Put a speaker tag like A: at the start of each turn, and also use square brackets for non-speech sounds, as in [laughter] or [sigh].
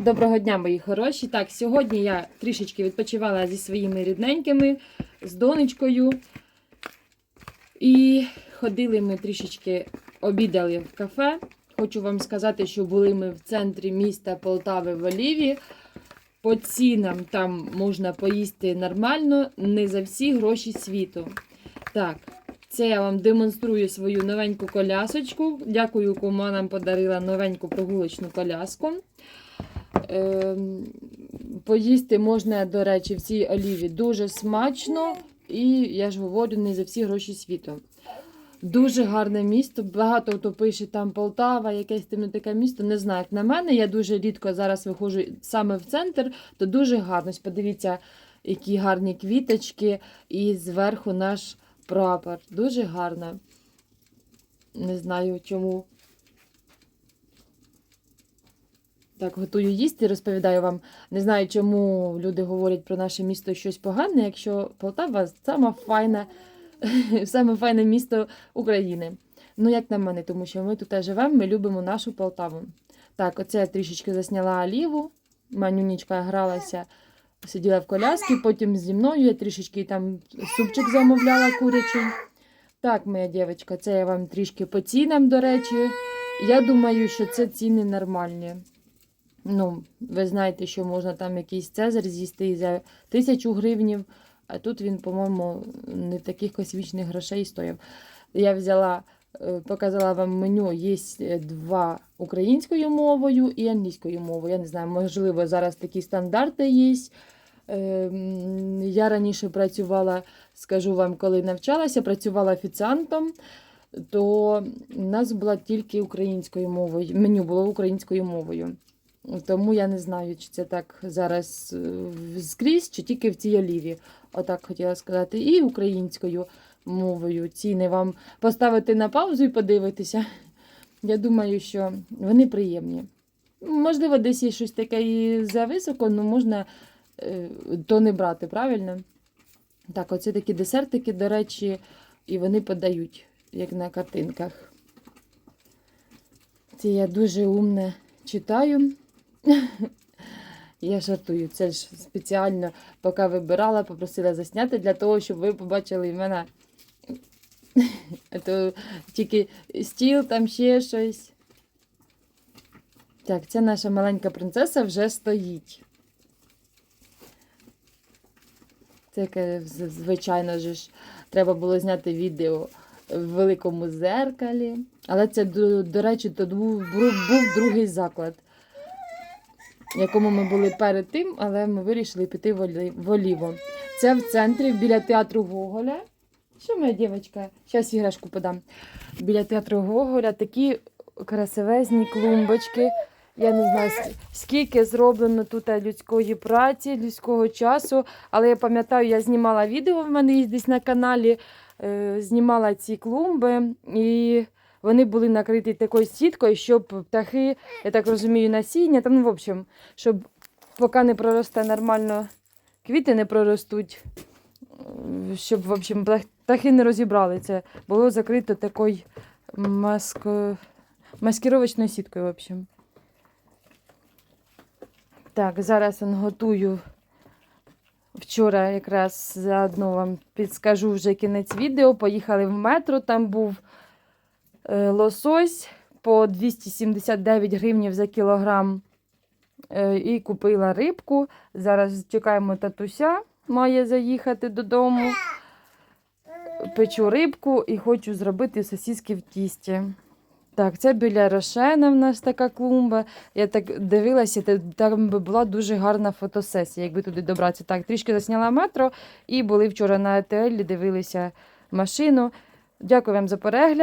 A: Доброго дня, мої хороші. Так, сьогодні я трішечки відпочивала зі своїми рідненькими, з донечкою. І ходили ми трішечки обідали в кафе. Хочу вам сказати, що були ми в центрі міста Полтави в Оліві. По цінам там можна поїсти нормально, не за всі гроші світу. Так, це я вам демонструю свою новеньку колясочку. Дякую, кума нам подарила новеньку прогулочну коляску. Ем, Поїсти можна, до речі, в цій оліві дуже смачно, і я ж говорю, не за всі гроші світу. Дуже гарне місто. Багато хто пише там Полтава, якесь там таке місто. Не знаю, як на мене. Я дуже рідко зараз виходжу саме в центр, то дуже гарно. Подивіться, які гарні квіточки, і зверху наш прапор. Дуже гарно. Не знаю чому. Так, готую їсти, розповідаю вам. Не знаю, чому люди говорять про наше місто щось погане, якщо Полтава саме файне, [laughs] саме файне місто України. Ну, як на мене, тому що ми тут живемо, ми любимо нашу Полтаву. Так, оце я трішечки засняла оліву. Манюнічка гралася, сиділа в коляскі, потім зі мною я трішечки там супчик замовляла курячий. Так, моя дівчинка, це я вам трішки по цінам, до речі. Я думаю, що це ціни нормальні. Ну, ви знаєте, що можна там якийсь цезар з'їсти і за тисячу гривнів, а тут він, по-моєму, не таких космічних грошей стоїв. Я взяла, е, показала вам меню, є е, два українською мовою і англійською мовою. Я не знаю, можливо, зараз такі стандарти є. Ем, Я раніше працювала, скажу вам, коли навчалася, працювала офіціантом, то у нас була тільки українською мовою. Меню було українською мовою. Тому я не знаю, чи це так зараз е, скрізь, чи тільки в цій оліві. Отак хотіла сказати. І українською мовою ціни вам поставити на паузу і подивитися. Я думаю, що вони приємні. Можливо, десь є щось таке і зависоко, але можна е, то не брати, правильно? Так, оце такі десертики, до речі, і вони подають, як на картинках. Це я дуже умне читаю. Я жартую, це ж спеціально, поки вибирала, попросила засняти для того, щоб ви побачили в мене. [laughs] То тільки стіл, там ще щось. Так, ця наша маленька принцеса вже стоїть. Це, звичайно ж, треба було зняти відео в великому зеркалі. Але це, до, до речі, то був був другий заклад якому ми були перед тим, але ми вирішили піти в Олі- Це в центрі біля театру Гоголя. Що моя дівчинка? Зараз іграшку подам. Біля театру Гоголя такі красивезні клумбочки. Я не знаю, скільки зроблено тут людської праці, людського часу. Але я пам'ятаю, я знімала відео в мене десь на каналі, е, знімала ці клумби, і вони були накриті такою сіткою, щоб птахи я так розумію, насіння. Там, ну, в общем, щоб поки не проросте нормально, квіти не проростуть, щоб, в общем, птахи не розібрали це. Було закрито такою маско... маскировочною сіткою, в общем. Так, зараз он готую. Вчора якраз заодно вам підскажу вже кінець відео. Поїхали в метро, там був лосось по 279 гривнів за кілограм. Е, І купила рибку. Зараз чекаємо татуся, має заїхати додому. Печу рибку і хочу зробити сосиски в тісті. Так, це біля Рошена в нас така клумба. Я так дивилася, там би була дуже гарна фотосесія, якби туди добратися. Так, трішки засняла метро і були вчора на АТЛ, дивилися машину. Дякую вам за перегляд.